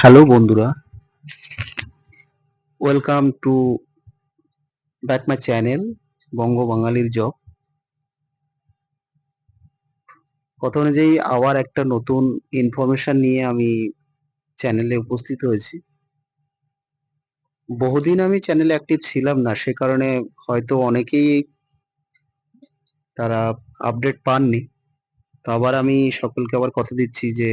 Hello বন্ধুরা। Welcome to back my channel Banga বাঙালির job কথা অনুযায়ী আবার একটা নতুন ইনফরমেশন নিয়ে আমি চ্যানেলে উপস্থিত হয়েছি। বহুদিন আমি চ্যানেলে অ্যাক্টিভ ছিলাম না, সে কারণে হয়তো অনেকেই তারা আপডেট পাননি। তো আবার আমি সকলকে আবার কথা দিচ্ছি যে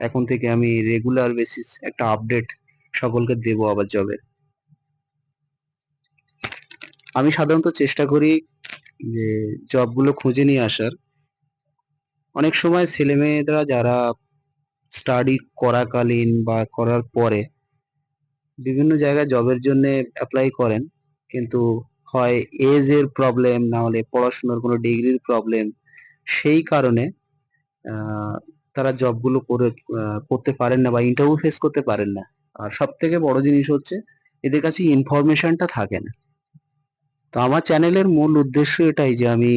এখন থেকে আমি রেগুলার বেসিস একটা আপডেট সকলকে দেবো আবার জবের আমি সাধারণত চেষ্টা করি যে জবগুলো খুঁজে নিয়ে আসার। অনেক সময় ছেলেমেয়েরা যারা স্টাডি করাকালীন বা করার পরে বিভিন্ন জায়গায় জবের জন্য অ্যাপ্লাই করেন, কিন্তু হয় এজ এর প্রবলেম না হলে পড়াশোনার কোনো ডিগ্রির প্রবলেম সেই কারণে তারা জবগুলো করে করতে পারেন না বা ইন্টারভিউ ফেস করতে পারেন না। আর সব থেকে বড় জিনিস হচ্ছে, এদের কাছে ইনফরমেশনটা থাকে না। তো আমার চ্যানেলের মূল উদ্দেশ্য এটাই যে আমি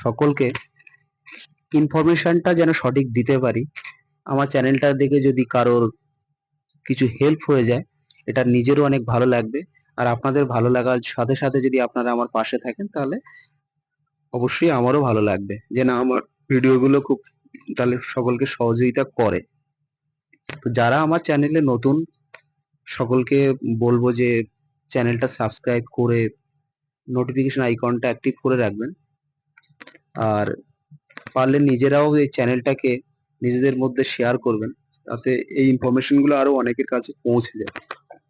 সকলকে ইনফরমেশনটা যেন সঠিক দিতে পারি। আমার চ্যানেলটা দেখে যদি কারোর কিছু হেল্প হয়ে যায়, এটা নিজেরও অনেক ভালো লাগবে। আর আপনাদের ভালো লাগার সাথে সাথে যদি আপনারা আমার পাশে থাকেন, তাহলে অবশ্যই আমারও ভালো লাগবে। যে না আমার ভিডিওগুলো খুব তাহলে সকলকে সহযোগিতা করে। তো যারা আমার চ্যানেলে নতুন, সকলকে বলব যে চ্যানেলটা সাবস্ক্রাইব করে নোটিফিকেশন আইকনটা অ্যাক্টিভ করে রাখবেন। আর পারলে নিজেরাও এই চ্যানেলটাকে নিজেদের মধ্যে শেয়ার করবেন। তাতে এই ইনফরমেশনগুলো আরও অনেকের কাছে পৌঁছে যায়।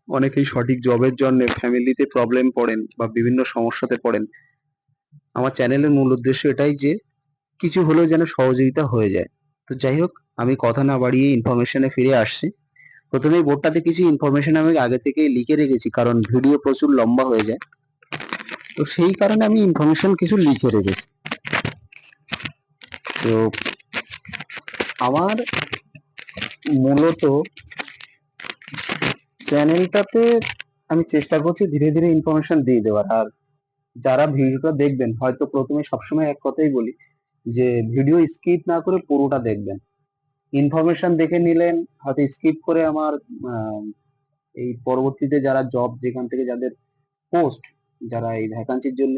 অনেকেই সঠিক জবের জন্য ফ্যামিলিতে প্রবলেম পড়েন বা বিভিন্ন সমস্যাতে পড়েন। আমার চ্যানেলের মূল উদ্দেশ্য এটাই যে কিছু হলেও যেন সহযোগিতা হয়ে যায়। তো যাই হোক, আমি কথা না বাড়িয়ে ইনফরমেশনে ফিরে আসছি। প্রথমেই বোর্ডটাতে কিছু ইনফরমেশন আমি আগে থেকেই লিখে রেখেছি, কারণ ভিডিও প্রচুর লম্বা হয়ে যায়। তো সেই কারণে আমি ইনফরমেশন কিছু লিখে রেখেছি। তো আমার মূলত চ্যানেলটাতে আমি চেষ্টা করছি ধীরে ধীরে ইনফরমেশন দিয়ে দেওয়ার। আর যারা ভিডিওটা দেখবেন, হয়তো প্রথমে সবসময় এক কথাই বলি যে ভিডিও স্কিপ না করে পুরোটা দেখবেন। ইনফরমেশন দেখে নিলেন, হয়তো স্কিপ করে আমার এই পরবর্তীতে যারা জব যেখান থেকে যাদের পোস্ট যারা এই ভ্যাকান্সির জন্য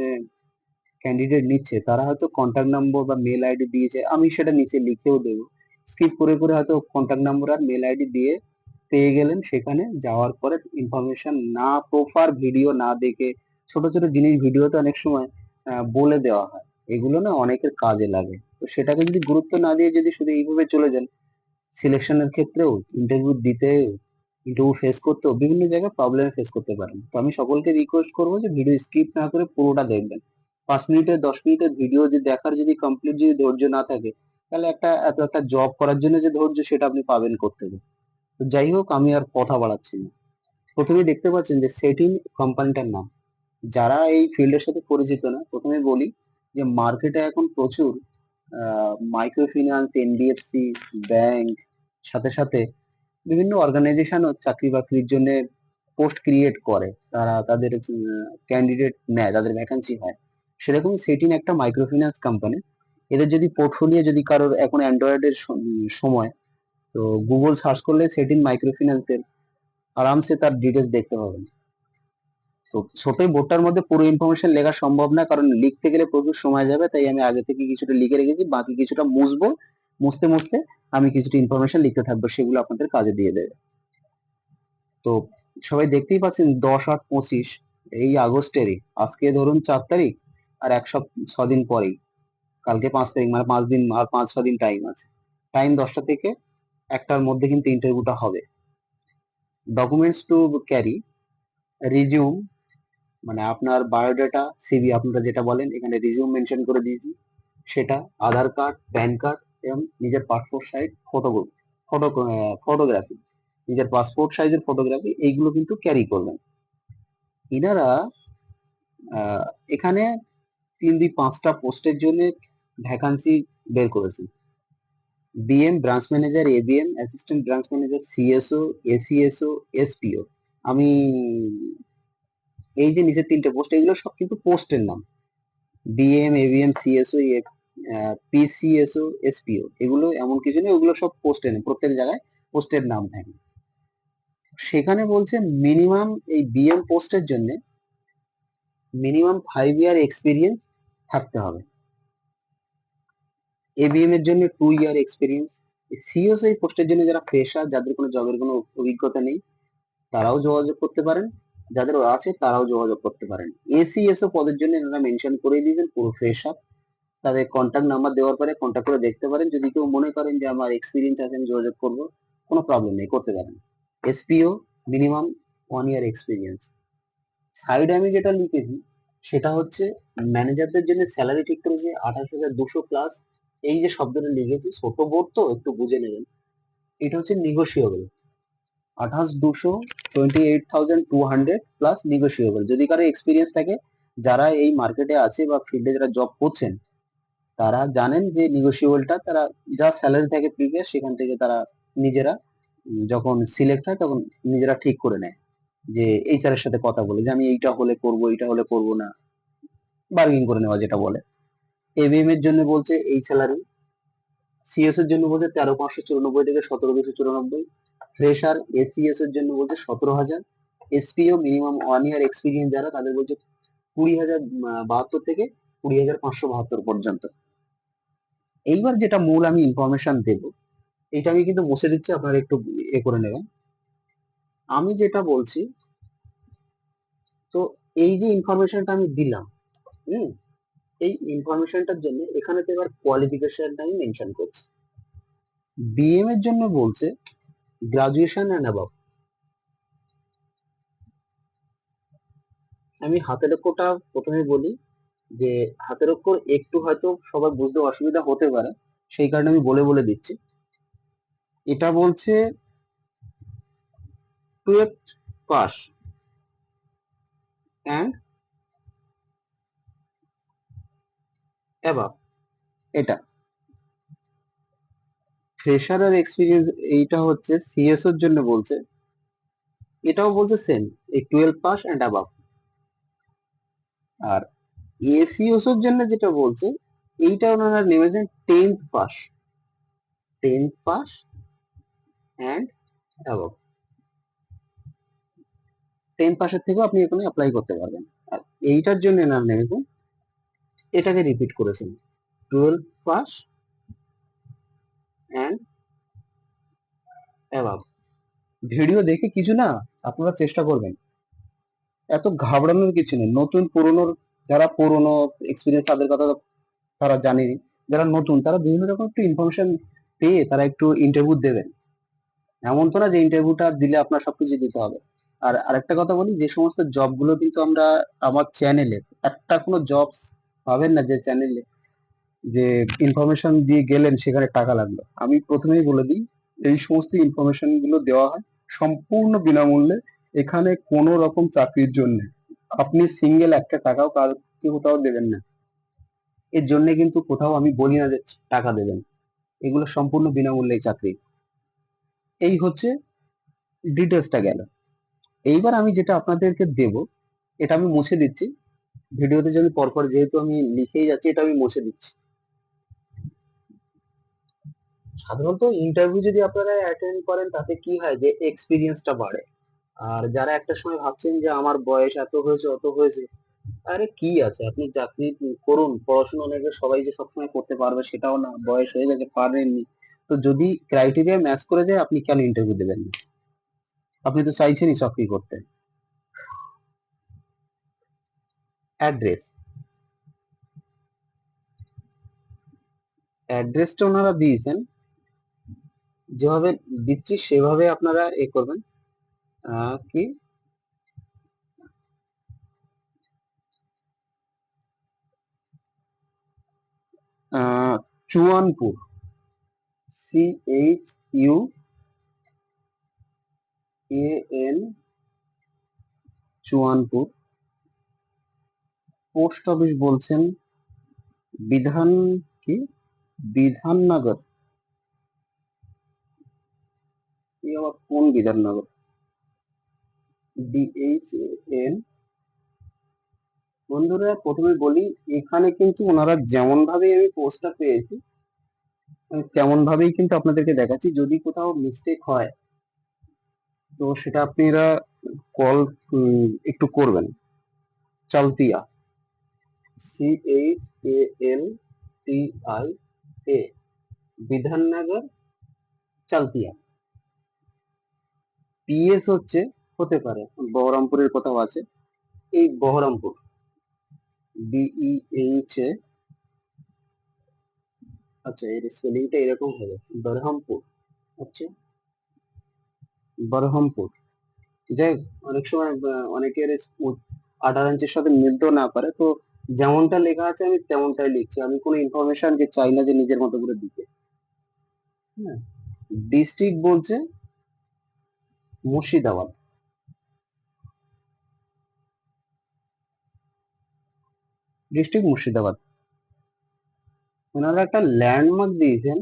ক্যান্ডিডেট নিচ্ছে, তারা হয়তো কন্ট্যাক্ট নম্বর বা মেল আইডি দিয়েছে, আমি সেটা নিচে লিখেও দেবো। স্কিপ করে করে হয়তো কন্ট্যাক্ট নম্বর আর মেল আইডি দিয়ে পেয়ে গেলেন, সেখানে যাওয়ার পরে ইনফরমেশন না প্রপার ভিডিও না দেখে, ছোট ছোট জিনিস ভিডিওতে অনেক সময় বলে দেওয়া হয়। এগুলো না অনেকের কাজে লাগে। তো সেটাকে যদি গুরুত্ব না দিয়ে যদি শুধু এইভাবে চলে যান সিলেকশনের ক্ষেত্রেও ইন্টারভিউ দিতে ইন্টারভিউ ফেস করতেও বিভিন্ন জায়গায় প্রবলেম ফেস করতে পারেন। তো আমি সকলকে রিকোয়েস্ট করব যে ভিডিও স্কিপ না করে পুরোটা দেখবেন। পাঁচ মিনিটের, দশ মিনিটের ভিডিও যদি দেখার যদি কমপ্লিট যদি ধৈর্য না থাকে, তাহলে একটা, এত একটা জব করার জন্য যে ধৈর্য সেটা আপনি পাবেন করতে তো যাই হোক, আমি আর কথা বাড়াচ্ছি না। প্রথমে দেখতে পাচ্ছেন যে সেটিন কোম্পানিটার নাম। যারা এই ফিল্ডের সাথে পরিচিত না, প্রথমে বলি যে মার্কেটে এখন প্রচুর মাইক্রো ফিন্যান্স এনবিএফসি ব্যাংক সাথে সাথে বিভিন্ন অর্গানাইজেশনও চাকরি বাকরির জন্য পোস্ট ক্রিয়েট করে। তারা তাদের ক্যান্ডিডেট নেয়, তাদের ভ্যাকান্সি হয়। সেরকমই সেটিন একটা মাইক্রো ফিন্যান্স কোম্পানি এদের যদি পোর্টফোলিও যদি কারোর এখন অ্যান্ড্রয়েডের সময়, তো গুগল সার্চ করলে সেটিন মাইক্রো ফিন্যান্সের আরামসে তার ডিটেলস দেখতে পাবেন। তো ছোটই বোর্ডটার মধ্যে পুরো ইনফরমেশন লেখা সম্ভব না কারণ লিখতে গেলে প্রচুর সময় যাবে, তাই আমি আগে থেকে কিছুটা লিখে রেখেছি, বাকি কিছুটা মুছবো, মুছতে মুছতে আমি কিছুটা ইনফরমেশন লিখতে থাকব, সেগুলো আপনাদের কাজে দিয়ে দেবে। তো সবাই দেখতেই পাচ্ছেন, দশ আট পঁচিশ, এই আগস্টেরই, আজকে ধরুন চার তারিখ, আর এক সপ্তাহ ছদিন পরেই, কালকে পাঁচ তারিখ মানে পাঁচ দিন, আর পাঁচ, ছ দিন টাইম আছে। টাইম দশটা থেকে একটার মধ্যে কিন্তু ইন্টারভিউটা হবে। ডকুমেন্টস টু ক্যারি রিজিউম মানে আপনার বায়োডাটা সিভি আপনারা যেটা বলেন, এখানে রিজিউম মেনশন করে দিয়েছি। সেটা আধার কার্ড প্যান কার্ড এবং নিজের passport size photography photo photography নিজের পাসপোর্ট সাইজের ফটোগ্রাফি এইগুলো কিন্তু ক্যারি করবেন। ইনারা এখানে তিন দুই পাঁচটা পোস্টের জন্য ভ্যাকান্সি বের করেছেন। BM branch manager ABM assistant branch manager CSO ACSO SPO আমি এই যে নিচের তিনটে পোস্ট এগুলো সব কিন্তু পোস্টের নাম। BM ABM CSO PCSO SPO এগুলো এমন কিছু নেই, ওগুলো সব পোস্টের প্রত্যেক জায়গায় পোস্টের নাম থাকে। সেখানে বলছে মিনিমাম এই বিএম পোস্টের জন্য মিনিমাম ফাইভ ইয়ার এক্সপিরিয়েন্স থাকতে হবে। এবিএম এর জন্য টু ইয়ার এক্সপিরিয়েন্স সিওস এই পোস্টের জন্য যারা ফ্রেশার যাদের কোনো জবের কোনো অভিজ্ঞতা নেই, তারাও যোগাযোগ করতে পারেন। যাদের আছে তারাও যোগাযোগ করতে পারেন। এসিএসও পদের জন্য এনারা মেনশন করে দিয়েছেন পুরো ফ্রেশার তাদের কন্ট্যাক্ট নাম্বার দেওয়ার পরে কন্ট্যাক্ট করে দেখতে পারেন। যদি কেউ মনে করেন যে আমার এক্সপিরিয়েন্স আছে, আমি যোগাযোগ করব, কোনো প্রবলেম নেই, করতে পারেন। SPO minimum one year experience side আমি যেটা লিখেছি, সেটা হচ্ছে ম্যানেজারদের জন্য স্যালারি ঠিক করেছে আঠাশ হাজার দুশো প্লাস এই যে শব্দটা লিখেছি, ছোট বোর্ড তো, একটু বুঝে নেবেন। এটা হচ্ছে নিগোসিয়েবল আঠাশ দুশো twenty eight thousand two hundred plus negotiable যদি কারও এক্সপিরিয়েন্স থাকে, যারা এই মার্কেটে আছে বা ফিল্ডে যারা জব করছেন, তারা জানেন যে নিগোসিয়েবলটা তারা যা স্যালারি থাকে প্রিভিয়াস সেখান থেকে তারা নিজেরা যখন সিলেক্ট হয়, তখন নিজেরা ঠিক করে নেয় যে এইচআর এর সাথে কথা বলে যে আমি এইটা হলে করব, এইটা হলে করব না। বার্গেনিং করে নেওয়া যেটা বলে। এবিএম এর জন্য বলছে এই স্যালারি সিএস এর জন্য বলছে তেরো পাঁচশো চুরানব্বই থেকে সতেরো দুশো চুরানব্বই। ফ্রেশার এসিএস এর জন্য বলছে সতেরো হাজার। SPO minimum one year experience যারা, তাদের বলছে কুড়ি হাজার বাহাত্তর থেকে কুড়ি হাজার পাঁচশো বাহাত্তর পর্যন্ত। এইবার যেটা মূল আমি ইনফরমেশন দেব, এটা আমি কিন্তু মুছে দিচ্ছি, আপনারা একটু এ করে নেবেন। আমি যেটা বলছি, তো এই যে ইনফরমেশনটা আমি দিলাম, হুম, এই ইনফরমেশনটার জন্য এখানে তো এবার কোয়ালিফিকেশনটা আমি মেনশন করছি। বিএম এর জন্য বলছে গ্রাজুয়েশন অ্যান্ড অ্যাবাভ আমি হাতের অক্ষরটা প্রথমে বলি যে, হাতের অক্ষর একটু হয়তো সবার বুঝতে অসুবিধা হতে পারে, সেই কারণে আমি বলে বলে দিচ্ছি। এটা বলছে টুয়েলভ পাস অ্যান্ড অ্যাবাভ এটা। ফ্রেশার আর এক্সপিরিয়েন্স এইটা হচ্ছে সিএস এর জন্য বলছে। এটাও বলছে সেম এই টুয়েলভ পাস অ্যান্ড অ্যাবাভ আর এসিওস এর জন্য যেটা বলছে, এইটা ওনারা নেমেছেন tenth pass tenth pass and above ten পাসের থেকেও আপনি এখানে অ্যাপ্লাই করতে পারবেন। আর এইটার জন্য এনার নেমেছেন, এটাকে রিপিট করেছেন। Twelve pass and above video দেখে কিছু না, আপনারা চেষ্টা করবেন। এত ঘাবড়ানোর কিছু নেই। নতুন পুরনোর, যারা পুরনো এক্সপিরিয়েন্স তাদের কথা তারা জানেনি, যারা নতুন, তারা বিভিন্ন রকম একটু ইনফরমেশন পেয়ে তারা একটু ইন্টারভিউ দেবেন। এমন তো না যে ইন্টারভিউটা দিলে আপনার সবকিছু দিতে হবে। আর আরেকটা কথা বলি, যে সমস্ত জবগুলো কিন্তু আমরা, আমার চ্যানেলে একটা কোনো জবস পাবেন না যে চ্যানেলে যে ইনফরমেশন দিয়ে গেলেন সেখানে টাকা লাগল। আমি প্রথমেই বলে দিই, এই সমস্ত ইনফরমেশনগুলো দেওয়া হয় সম্পূর্ণ বিনামূল্যে। এখানে কোনো রকম চাকরির জন্য আপনি সিঙ্গেল একটা টাকাও কাউকে কোথাও দেবেন না। এর জন্য কিন্তু কোথাও আমি বলি না যে টাকা দেবেন। এগুলো সম্পূর্ণ বিনামূল্যে চাকরি। এই হচ্ছে ডিটেলসটা গেল। এইবার আমি যেটা আপনাদেরকে দেব, এটা আমি মুছে দিচ্ছি। ভিডিওতে যদি পরপর যেহেতু আমি লিখেই যাচ্ছি, এটা আমি মুছে দিচ্ছি। সাধারণত ইন্টারভিউ যদি আপনারা অ্যাটেন্ড করেন, তাতে কি হয় যে এক্সপিরিয়েন্সটা বাড়ে। আর যারা একটা সময় ভাবছেন যে আমার বয়স এত হয়েছে, অত হয়েছে, আরে কি আছে? আপনি চাকরি করুন, পড়াশোনা অনেকে, সবাই যে সবসময় করতে পারবে সেটাও না, বয়স হয়ে গেছে, পারেননি। তো যদি ক্রাইটেরিয়া ম্যাচ করে যায়, আপনি কেন ইন্টারভিউ দেবেন না? আপনি তো চাইছেনই চাকরি করতে। অ্যাড্রেস অ্যাড্রেসটা ওনারা দিয়েছেন। যেভাবে দিচ্ছি, সেভাবে আপনারা এ করবেন। কি? Chuanpur. C H U A N Chuanpur. Post office বলছেন বিধান কি? বিধাননগর। আবার কোন বিধাননগর? ডিএইচ এন বন্ধুরা, প্রথমে বলি, এখানে কিন্তু ওনারা যেমন ভাবে আমি পোস্টটা পেয়েছি তেমন ভাবেই কিন্তু আপনাদেরকে দেখাচ্ছি। যদি কোথাও মিস্টেক হয়, তো সেটা আপনারা কল একটু করবেন। Chaltia C H A L T I A Bidhannagar, Chaltia. PS হচ্ছে, হতে পারে, বহরমপুরের কোথাও আছে, এই বহরমপুর বিই এইচ এ আচ্ছা এর স্পেলিংটা এরকম হবে বরহমপুর আচ্ছা বরহমপুর যাই অনেক সময় অনেকের আঠারো ইঞ্চের সাথে মিলতেও না পারে, তো যেমনটা লেখা আছে, আমি তেমনটাই লিখছি, আমি কোনো ইনফরমেশন যে চাই না যে নিজের মতো করে দিতে হ্যাঁ ডিস্ট্রিক্ট বলছে মুর্শিদাবাদ। ডিস্ট্রিক্ট মুর্শিদাবাদ। ওনারা একটা ল্যান্ডমার্ক দিয়েছেন।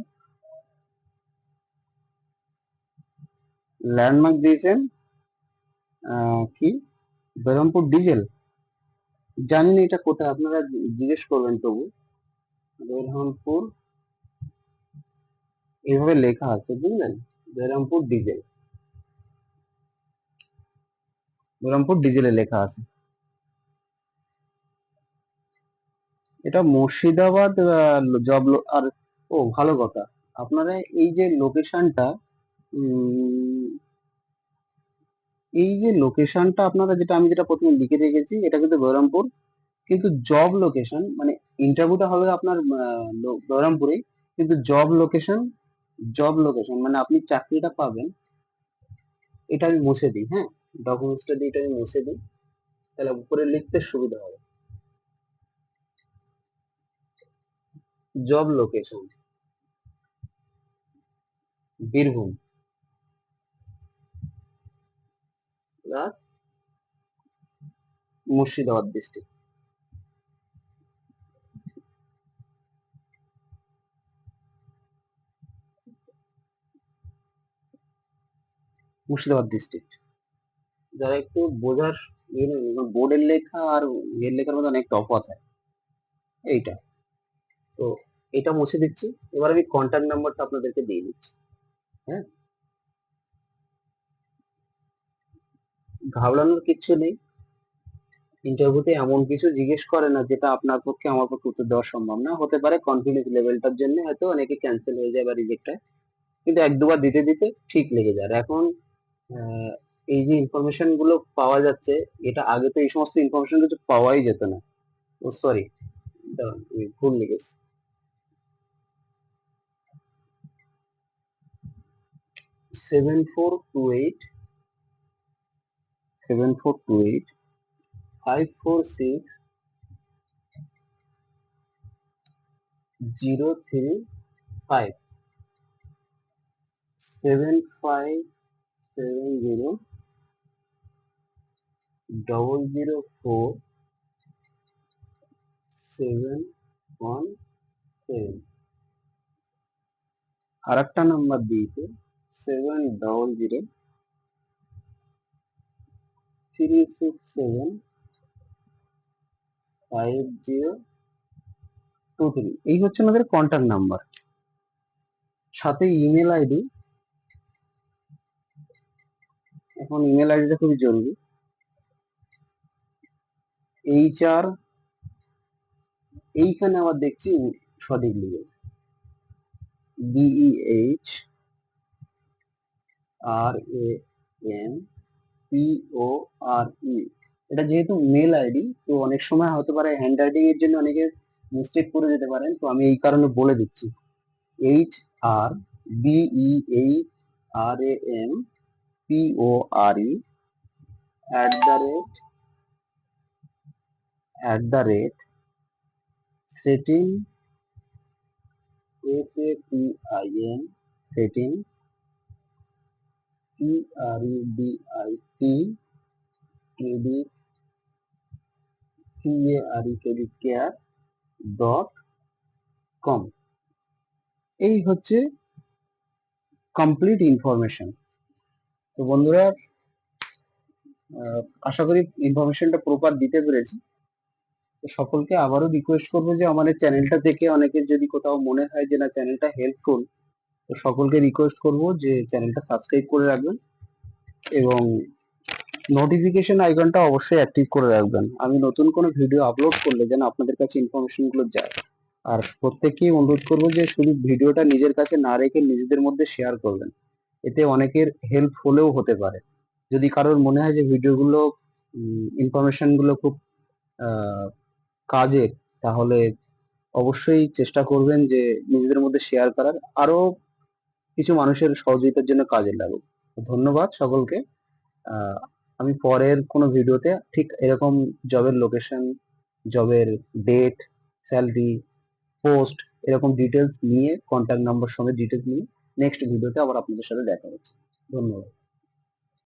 ল্যান্ডমার্ক দিয়েছেন কি? বেরমপুর ডিজেল। জানি না এটা কোথায়? আপনারা জিজ্ঞেস করবেন তবু। বেরহামপুর, এইভাবে লেখা আছে, বুঝলেন? বেরহামপুর ডিজেল। বেরহামপুর ডিজেলে লেখা আছে। এটা মুর্শিদাবাদ জব আর, ও, ভালো কথা। আপনারা এই যে লোকেশনটা এই যে লোকেশনটা আপনারা যেটা, আমি যেটা প্রথমে লিখে রেখেছি, এটা কিন্তু বহরমপুর। কিন্তু জব লোকেশন মানে ইন্টারভিউটা হবে আপনার বহরমপুরে। কিন্তু জব লোকেশন জব লোকেশন মানে আপনি চাকরিটা পাবেন, এটা আমি মুছে দিই হ্যাঁ? ডকুমেন্টসটা দিয়ে আমি মুছে দিই, তাহলে উপরে লিখতে সুবিধা হবে। Job location Birbhum. Plus Murshidabad district Murshidabad district যারা একটু বোঝার বোর্ডের লেখা আর ইয়ের লেখার মধ্যে অনেক তফাৎ হয়। এইটা। তো এটা মুছে দিচ্ছি। এবার আমি কন্ট্যাক্ট নাম্বারটা আপনাদেরকে দিয়ে দিচ্ছি। হ্যাঁ? ঘাবড়ানোর কিচ্ছু নেই। ইন্টারভিউতে এমন কিছু জিজ্ঞেস করে না, যেটা আপনার পক্ষে, আমার পক্ষে উত্তর দেওয়া সম্ভব না। হতে পারে কনফিডেন্স লেভেলটার জন্য হয়তো অনেকে ক্যান্সেল হয়ে যায় বা রিজেক্ট হয়। কিন্তু এক দুবার দিতে দিতে ঠিক লেগে যায়। এখন এই যে ইনফরমেশনগুলো পাওয়া যাচ্ছে, এটা আগে তো এই সমস্ত ইনফরমেশন কিছু পাওয়াই যেত না। ও সরি ভুল লিখেছি। Seven four two eight seven four two eight five four six zero three five seven five seven zero double zero four seven one seven আর একটা নাম্বার দিয়েছে seven double zero three six seven five zero two three এই হচ্ছে আমাদের contact number সাথে email ID এখন email আইডিটা খুবই জরুরি। এইচ আর এইখানে আবার দেখছি সঠিক লিখেছে ডিইএইচ আর A N P O R ই এটা যেহেতু মেল আইডি তো অনেক সময় হতে পারে হ্যান্ড রাইটিং এর জন্য অনেকে মিস্টেক করে যেতে পারেন, তো আমি এই কারণে বলে দিচ্ছি। H R B E H R A M P O R E at the rate at the rate setting S A T I N setting C R E D I T credit C A R E credit care dot com এই হচ্ছে complete information তো বন্ধুরা আশা করি ইনফরমেশনটা proper দিতে পেরেছি। সকলকে আবারও রিকোয়েস্ট করব যে আমাদের চ্যানেলটা থেকে অনেকের যদি কোথাও মনে হয় যে না চ্যানেলটা হেল্পফুল তো সকলকে রিকোয়েস্ট করব যে চ্যানেলটা সাবস্ক্রাইব করে রাখবেন এবং নোটিফিকেশন আইকনটা অবশ্যই অ্যাক্টিভ করে রাখবেন। আমি নতুন কোনো ভিডিও আপলোড করলে যেন আপনাদের কাছে ইনফরমেশনগুলো যায়। আর প্রত্যেককেই অনুরোধ করব যে শুধু ভিডিওটা নিজের কাছে না রেখে নিজেদের মধ্যে শেয়ার করবেন। এতে অনেকের হেল্প হলেও হতে পারে। যদি কারোর মনে হয় যে ভিডিওগুলো ইনফরমেশনগুলো খুব আহ, কাজের তাহলে অবশ্যই চেষ্টা করবেন যে নিজেদের মধ্যে শেয়ার করার। আরও কিছু মানুষের সহযোগিতার জন্য কাজে লাগুক। ধন্যবাদ সকলকে। আমি পরের কোনো ভিডিওতে ঠিক এরকম জবের লোকেশন জবের ডেট স্যালারি পোস্ট এরকম ডিটেলস নিয়ে কন্ট্যাক্ট নাম্বার সঙ্গে ডিটেলস নিয়ে নেক্সট ভিডিওতে আবার আপনাদের সাথে দেখা হচ্ছে। ধন্যবাদ।